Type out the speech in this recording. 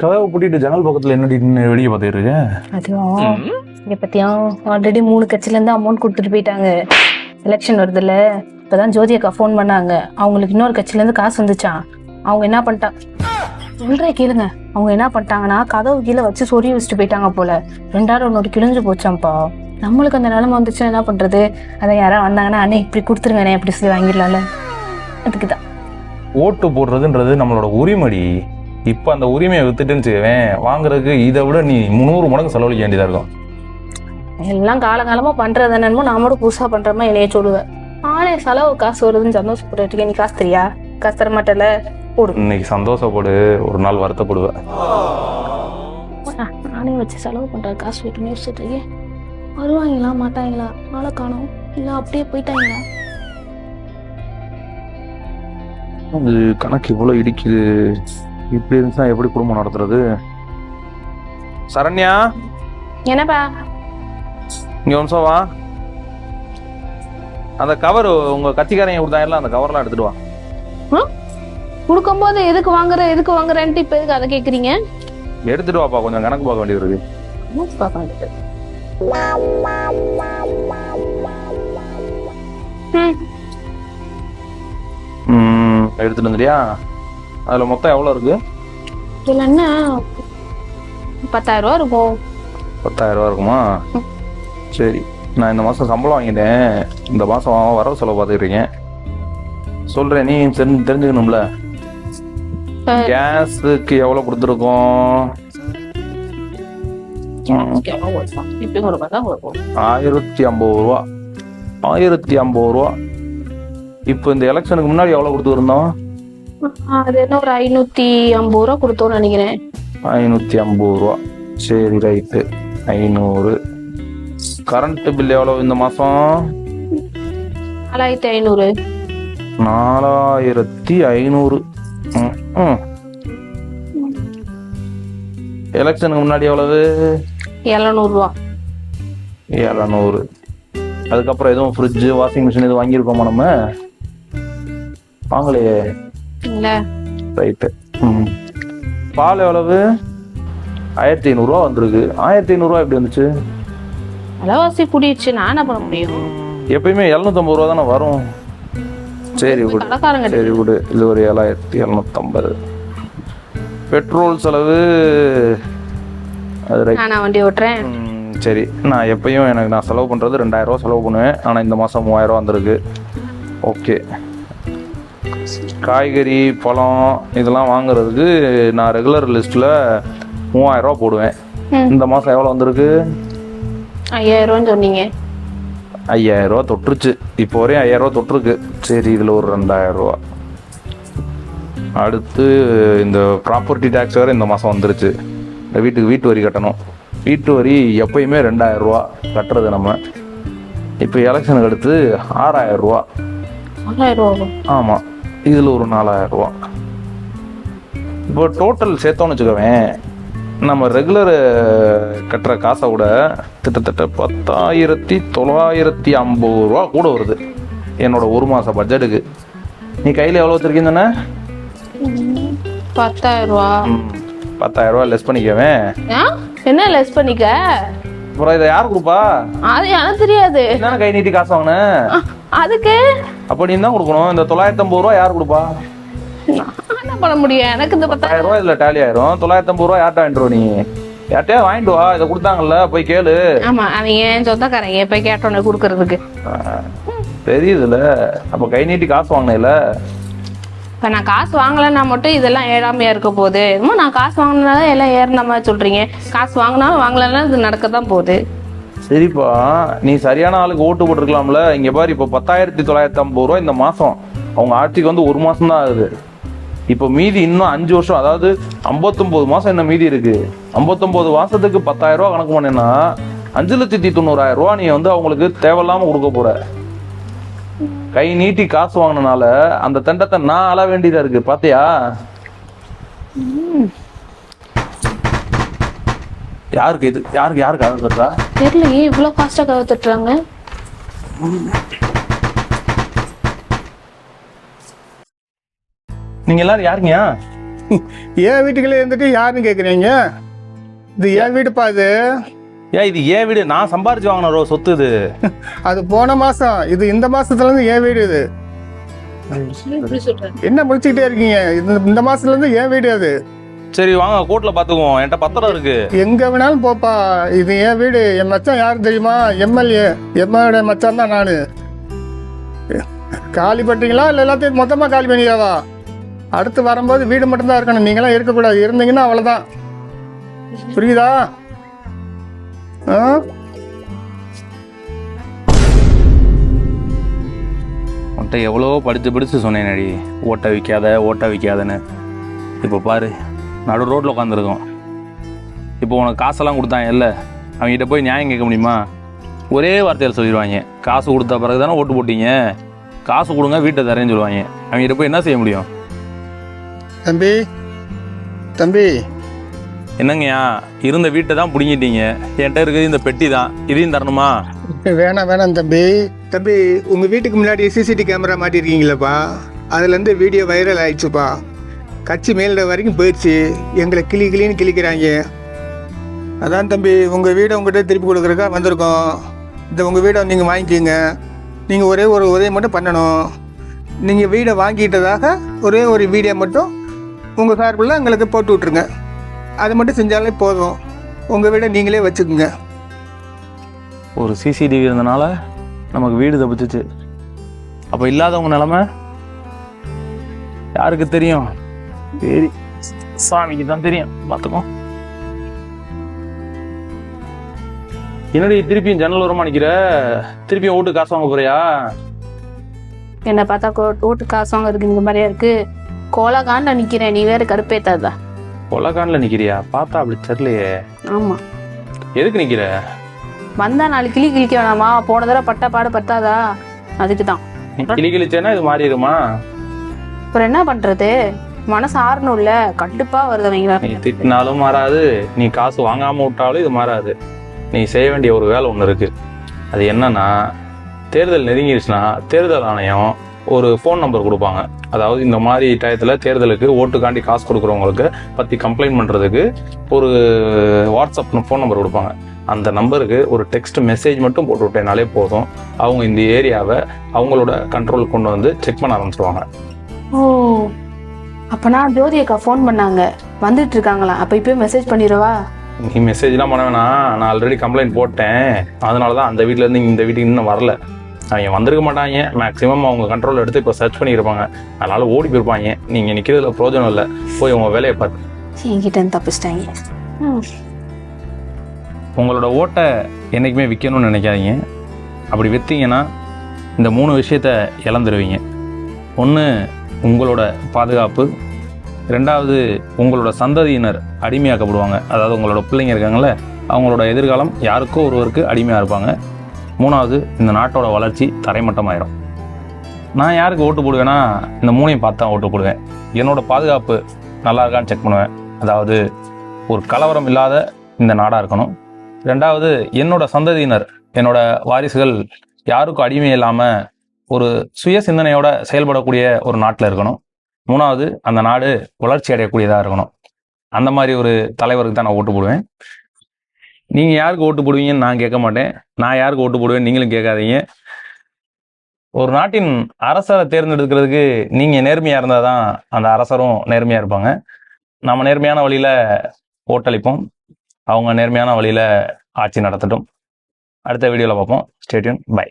கதவை பூட்டிட்டு ஜன்னல் பக்கத்துல என்னடி வேடிக்கை பார்த்துட்டு இருக்க? அதுவும் இங்க பத்தியா ஆல்ரெடி மூணு கட்சில இருந்து அமௌண்ட் கொடுத்துட்டு போயிட்டாங்க. எலெக்ஷன் வருதுல்ல இப்பதான் ஜோதி அக்கா ஃபோன் பண்ணாங்க. அவங்களுக்கு இன்னொரு கட்சில இருந்து காசு வந்துச்சான் அவங்க என்ன பண்ணிட்டாங்க சொல்றே கேளுங்க. அவங்க என்ன பண்ணிட்டாங்கன்னா கதவு கீழே வச்சு சொறி வச்சுட்டு போயிட்டாங்க போல. ரெண்டாயிரம் நோட்டு கிழிஞ்சு போச்சாம்ப்பா. நம்மளுக்கு அந்த நிலைமை வந்துச்சுன்னா என்ன பண்றது? அதை யாராவது வந்தாங்கன்னா அண்ணே இப்படி கொடுத்துருங்கண்ணே இப்படி சொல்லி வாங்கிடலாம்ல. அதுக்கு தான் ஓட்டு போடுறதுன்றது நம்மளோட உரிமடி. இப்ப அந்த உரிமையை வித்துட்டுன்னு செய்வேன் வாங்குறதுக்கு இதை விட நீ முந்நூறு மடங்கு செலவழிக்க வேண்டியதா இருக்கும். எல்லாம் காலகாலமா பண்றது என்னமோ நான் மட்டும் புதுசா பண்றமா என்னைய சொல்லுவேன் நானே செலவு காசு வருதுன்னு சந்தோஷப்பட்டு நீ காசு தெரியா? காசு தர மாட்டல போடு. இன்னைக்கு சந்தோஷப்படு ஒரு நாள் வருத்தப்படுவேன் நானே வச்சு செலவு பண்ற காசு வீட்டு யோசிச்சுட்டு இருக்கேன். வருவாங்களா மாட்டாங்களா? ஆளை காணோம். இல்ல அப்படியே போயிட்டாங்களா? அது கணக்கு இவ்வளவு இடிக்குது? இப்படி இருந்துச்சா எப்படி குடும்பம் நடத்துறது? சரண்யா? என்னப்பா? இங்க நிமிஷம் வா. அந்த கவர் உங்க கட்சிக்காரங்க கொடுத்தாங்கல்ல அந்த கவர்லாம் எடுத்துட்டு வா. கொடுக்கும்போது எதுக்கு வாங்குற எதுக்கு வாங்குறேன்ட்டு இப்ப எதுக்கு அதை கேக்குறீங்க? எடுத்துட்டு வாப்பா கொஞ்சம் கணக்கு பார்க்க வேண்டியது இருக்கு. மூச்சு பார்க்க வேண்டியது. ம், ம் எடுத்துட்டு வந்துட்டியா அதுல மொத்தம் எவ்வளவு இருக்கு? இதுல என்ன? பத்தாயிரம் ரூபா இருக்கும். பத்தாயிரம் ரூபா இருக்குமா சரி நான் இந்த மாசம் சம்பளம் வாங்கிட்டேன். இந்த மாசம் வரவு செலவு பார்த்துக்கிறீங்க சொல்றேன் நீ தெரிஞ்சு தெரிஞ்சுக்கணும்ல. கேஸுக்கு எவ்வளவு கொடுத்துருக்கோம். ஆயிரத்தி ஐம்பது ரூபா. ஆயிரத்தி ஐம்பது ரூபா. இப்போ இந்த எலெக்ஷனுக்கு முன்னாடி எவ்வளவு கொடுத்துருந்தோம் அது என்ன ஒரு ஐநூத்தி ஐம்பது ரூபா கொடுத்தோம்னு நினைக்கிறேன். ஐநூத்தி ஐம்பது ரூபா. சரி ரைட்டு. ஐநூறு. கரண்ட் பில் எவ்வளவு இந்த மாசம்? நாலாயிரத்தி ஐநூறு. நாலாயிரத்தி ஐநூறு. எலெக்ஷனுக்கு முன்னாடி எவ்வளவு? எழுநூறு ரூபா. எழுநூறு. அதுக்கப்புறம் எதுவும் ஃப்ரிட்ஜ் வாஷிங் மிஷின் எதுவும் வாங்கியிருக்கோமா நம்ம? வாங்கலையே. இல்ல. ரைட்டு ம் பால் எவ்வளவு? ஆயிரத்தி ஐநூறுரூவா வந்திருக்கு. ஆயிரத்தி ஐநூறுரூவா எப்படி வந்துச்சு? விலைவாசி கூடிடுச்சு. நான் என்ன பண்ண முடியும்? எப்பயுமே எழுநூத்தம்பது ரூபா தானே வரும். சரி விடு. சரி விடு. இது ஒரு ஏழாயிரத்தி எழுநூத்தம்பது. பெட்ரோல் செலவு. அது நானா வண்டி ஓட்டுறேன். சரி. நான் எப்பயும் எனக்கு நான் செலவு பண்ணுறது ரெண்டாயிரம் ரூபா செலவு பண்ணுவேன். ஆனால் இந்த மாதம் மூவாயிரம் ரூபா வந்திருக்கு. ஓகே. காய்கறி பழம் இதெல்லாம் வாங்குறதுக்கு நான் ரெகுலர் லிஸ்ட்டில் மூவாயிரம் ரூபா போடுவேன். இந்த மாதம் எவ்வளோ வந்திருக்கு? ஐயாயிரம் சொன்னீங்க. ஐயாயிரம் ரூபா தொட்டுருச்சு. இப்போ வரையும் ஐயாயிரம் ரூபா தொட்டிருக்கு. சரி இதில் ஒரு ரெண்டாயிரம் ரூபா அடுத்து இந்த ப்ராப்பர்ட்டி டேக்ஸ் வேறு இந்த மாதம் வந்துருச்சு. இந்த வீட்டுக்கு வீட்டு வரி கட்டணும். வீட்டு வரி எப்பயுமே ரெண்டாயிரம் ரூபா கட்டுறது நம்ம. இப்போ எலெக்ஷனுக்கு அடுத்து வரும். ஆமாம் இதில் ஒரு நாலாயிரம் ரூபா இப்போ டோட்டல் சேர்த்தோன்னு வச்சுக்கவேன் நம்ம ரெகுலர் கட்டுற காசை விட கிட்டத்தட்ட பத்தாயிரத்தி தொள்ளாயிரத்தி ஐம்பது ரூபா கூட வருது. என்னோட ஒரு மாத பட்ஜெட்டுக்கு நீ கையில் எவ்வளோ வச்சுருக்கீங்கண்ணே பத்தாயிரம் ரூபா பத்தாயிரம் ரூபா லெஸ் பண்ணிக்கவேன்? என்ன லெஸ் பண்ணிக்க? அப்புறம் இதை யார் கொடுப்பா? அது எனக்கு தெரியாது. என்னென்ன கை நீட்டி காசு வாங்கினேன் அதுக்கு? அப்போ நீ தான் கொடுக்கணும். இந்த தொள்ளாயிரத்தி ஐம்பது ரூபா யார் கொடுப்பா? என்ன பண்ண முடியும். எனக்கு இந்த பத்தாயிரம் ரூபா இதுல டேலி ஆயிரும். தொள்ளாயிரத்தி ஐம்பது ரூபா யார்ட்ட வாங்கிட்டு நீ? யார்ட்டையா வாங்கிட்டு வா? இதை கொடுத்தாங்கல்ல போய் கேளு. ஆமா அவங்க என் சொந்தக்காரங்க இப்ப கேட்டோன்னு கொடுக்கறதுக்கு. தெரியுதுல. அப்ப கை நீட்டி காசு வாங்கினேல. இப்ப நான் காசு வாங்கலைன்னா மட்டும் இதெல்லாம் ஏறாமையா இருக்க போகுது. என்னமோ நான் காசு வாங்கினால எல்லாம் ஏறின மாதிரி சொல்றீங்க. காசு வாங்கினாலும் வாங்கலைன்னா இது நடக்க தான் போகுது. சரிப்பா நீ சரியான ஆளுக்கு ஓட்டு போட்டிருக்கலாம்ல. இங்க பாரு இப்போ பத்தாயிரத்தி தொள்ளாயிரத்தி ஐம்பது ரூபா இந்த மாசம். அவங்க ஆட்சிக்கு வந்து ஒரு மாசம் தான் ஆகுது. இப்போ மீதி இன்னும் அஞ்சு வருஷம் அதாவது ஐம்பத்தொன்பது மாசம் என்ன மீதி இருக்கு? ஐம்பத்தொன்பது மாசத்துக்கு பத்தாயிரம் ரூபா கணக்கு பண்ணேன்னா அஞ்சு லட்சத்தி தொண்ணூறாயிரம் ரூபா நீ வந்து அவங்களுக்கு தேவையில்லாம கொடுக்க போற. கை நீட்டி காசு வாங்கினால அந்த தண்டத்தை நான் அழ வேண்டியதா இருக்கு பாத்தியா? யாருக்கு இது? யாருக்கு யாருக்கு ஆகுதுடா தெரியலையே இவ்வளவு காஸ்டா கதை தட்டுறாங்க. நீங்க எல்லாரும் யாருங்கயா என் வீட்டுக்குள்ளே இருந்துட்டு யாருன்னு கேட்குறீங்க இது என் வீடுப்பா இது. ஏன் இது ஏன் வீடு? நான் சம்பாரிச்சு வாங்கின ரோ சொத்து இது. அது போன மாதம் இது இந்த மாதத்துலேருந்து என் வீடு இது. என்ன முடிச்சுக்கிட்டே இருக்கீங்க? இந்த மாதத்துலேருந்து என் வீடு அது. சரி வாங்க கோர்ட்ல பாத்துக்குவோம். என்கிட்ட பத்திரம் இருக்கு. எங்கே வேணாலும் போப்பா. இது என் வீடு. என் மச்சான் யார் தெரியுமா? எம்எல்ஏ. எம்எல்ஏ மச்சான் தான் நான். காலி பண்ணிட்டீங்களா இல்லை எல்லாத்தையும் மொத்தமாக காலி பண்ணியாவா அடுத்து வரும்போது வீடு மட்டும்தான் இருக்கணும். நீங்களாம் இருக்கக்கூடாது. இருந்தீங்கன்னா அவ்வளோதான் புரியுதா? ஆ? உன்கிட்ட எவ்வளோ படித்து படித்து சொன்னேன் நடி ஓட்ட விற்காத ஓட்ட விற்காதன்னு இப்போ பாரு. நடு ரோட்டில் உட்காந்துருக்கோம் இப்போ உனக்கு காசெல்லாம் கொடுத்தாங்க இல்லை? அவங்ககிட்ட போய் நியாயம் கேட்க முடியுமா? ஒரே வார்த்தையில் சொல்லிடுவாங்க. காசு கொடுத்த பிறகு தானே ஓட்டு போட்டீங்க? காசு கொடுங்க வீட்டை தரேன்னு சொல்லுவாங்க. அவங்ககிட்ட போய் என்ன செய்ய முடியும்? தம்பி தம்பி. என்னங்கய்யா இருந்த வீட்டை தான் பிடுங்கிட்டீங்க. என்கிட்ட இருக்குது இந்த பெட்டி தான். இதையும் தரணுமா? வேணாம் வேணாம் தம்பி. தம்பி உங்கள் வீட்டுக்கு முன்னாடி சிசிடி கேமரா மாட்டிருக்கீங்களப்பா அதுலேருந்து வீடியோ வைரல் ஆயிடுச்சுப்பா. கட்சி மேலிட வரைக்கும் போயிடுச்சு. எங்களை கிளி கிளின்னு கிளிக்கிறாங்க அதான் தம்பி உங்கள் வீடை உங்கள்கிட்ட திருப்பி கொடுக்குறக்கா வந்திருக்கோம். இந்த உங்கள் வீடை நீங்கள் வாங்கிக்கிங்க. நீங்கள் ஒரே ஒரு உதவி மட்டும் பண்ணணும். நீங்கள் வீடை வாங்கிட்டதாக ஒரே ஒரு வீடியோ மட்டும் உங்கள் சார்பில் எங்களுக்கு போட்டு விட்ருங்க அது மட்டும் செஞ்சாலே போதும். உங்கள் வீடை நீங்களே வச்சுக்கோங்க. ஒரு சிசிடிவி இருந்தனால நமக்கு வீடு தப்பிச்சிச்சு. அப்போ இல்லாதவங்க நிலமை யாருக்கு தெரியும்? சரி. சாமிக்கு தான் தெரியும். பார்த்துக்கோ. என்னடி திருப்பியும் ஜன்னல் ஓரமா நிக்கிற? திருப்பியும் ஓட்டு காசு வாங்க போறியா? என்னை பார்த்தா கோ- ஓட்டு காசு வாங்குறதுக்கு இந்த மாதிரியா இருக்கு. கோலகாண்ட நிக்கிறேன். நீ வேற கடுப்பேத்தாதா கொலகான்ல நிக்கிறியா? பார்த்தா அப்படி தெரியலையே. ஆமா. எதுக்கு நிக்கிற? வந்தா நாலு கிளி கிழிக்க வேணாமா? போன தடவை பட்டா பாடு பத்தாதா? அதுக்கு தான் கிளி கிழிச்சேன்னா இது மாறிடுமா? அப்புறம் என்ன பண்றது? மனசு ஆறணும்ல? கடுப்பா வருது நீ திட்டினாலும் மாறாது. நீ காசு வாங்காம விட்டாலும் இது மாறாது. நீ செய்ய வேண்டிய ஒரு வேலை ஒன்று இருக்கு. அது என்னன்னா தேர்தல் நெருங்கிடுச்சுன்னா தேர்தல் ஆணையம் ஒரு ஃபோன் நம்பர் கொடுப்பாங்க. அதாவது இந்த மாதிரி டயத்தில் தேர்தலுக்கு ஓட்டுக்காண்டி காசு கொடுக்குறவங்களுக்கு பற்றி கம்ப்ளைண்ட் பண்ணுறதுக்கு ஒரு வாட்ஸ்அப் ஃபோன் நம்பர் கொடுப்பாங்க. அந்த நம்பருக்கு ஒரு டெக்ஸ்ட் மெசேஜ் மட்டும் போட்டு விட்டேனாலே போதும். அவங்க இந்த ஏரியாவை அவங்களோட கண்ட்ரோல் கொண்டு வந்து செக் பண்ண ஆரம்பிச்சிருவாங்க. ஓ. அப்பனா ஜோதி அக்கா ஃபோன் பண்ணாங்க. வந்துட்டு இருக்காங்களா அப்ப இப்பயே மெசேஜ் பண்ணிடவா? நீ மெசேஜ்லாம் பண்ண வேணாம். நான் ஆல்ரெடி கம்ப்ளைண்ட் போட்டேன். அதனால தான் அந்த வீட்ல இருந்து இந்த வீட்டுக்கு இன்னும் வரல. அவங்க வந்திருக்க மாட்டாங்க மேக்ஸிமம் அவங்க கண்ட்ரோல் எடுத்து இப்போ சர்ச் பண்ணியிருப்பாங்க. அதனால ஓடி போயிருப்பாங்க நீங்கள் நிற்கிறதுல பிரயோஜனம் இல்லை. போய் உங்கள் வேலையை பாரு. என்கிட்ட தப்பிச்சிட்டாங்க. ம். உங்களோட ஓட்டை என்றைக்குமே விற்கணும்னு நினைக்காதீங்க. அப்படி விற்றீங்கன்னா இந்த மூணு விஷயத்த இழந்துருவீங்க. ஒன்று உங்களோட பாதுகாப்பு ரெண்டாவது உங்களோட சந்ததியினர் அடிமையாக்கப்படுவாங்க. அதாவது உங்களோட பிள்ளைங்க இருக்காங்கள அவங்களோட எதிர்காலம் யாருக்கோ ஒருவருக்கு அடிமையாக இருப்பாங்க. மூணாவது இந்த நாட்டோட வளர்ச்சி தரைமட்டமாயிரும். நான் யாருக்கு ஓட்டு போடுவேன்னா இந்த மூணையும் பார்த்து தான் ஓட்டு போடுவேன். என்னோடய பாதுகாப்பு நல்லா இருக்கான்னு செக் பண்ணுவேன். அதாவது ஒரு கலவரம் இல்லாத இந்த நாடாக இருக்கணும். ரெண்டாவது என்னோட சந்ததியினர் என்னோட வாரிசுகள் யாருக்கும் அடிமை இல்லாமல் ஒரு சுய சிந்தனையோட செயல்படக்கூடிய ஒரு நாட்டில் இருக்கணும். மூணாவது அந்த நாடு வளர்ச்சி அடையக்கூடியதாக இருக்கணும். அந்த மாதிரி ஒரு தலைவருக்கு தான் நான் ஓட்டு போடுவேன். நீங்கள் யாருக்கு ஓட்டு போடுவீங்கன்னு நான் கேட்க மாட்டேன். நான் யாருக்கு ஓட்டு போடுவேன் நீங்களும் கேட்காதீங்க. ஒரு நாட்டின் அரசரை தேர்ந்தெடுக்கிறதுக்கு நீங்கள் நேர்மையாக இருந்தால் தான் அந்த அரசரும் நேர்மையாக இருப்பாங்க. நம்ம நேர்மையான வழியில் ஓட்டளிப்போம். அவங்க நேர்மையான வழியில் ஆட்சி நடத்தட்டும். அடுத்த வீடியோவில் பார்ப்போம். ஸ்டேடியூன் பை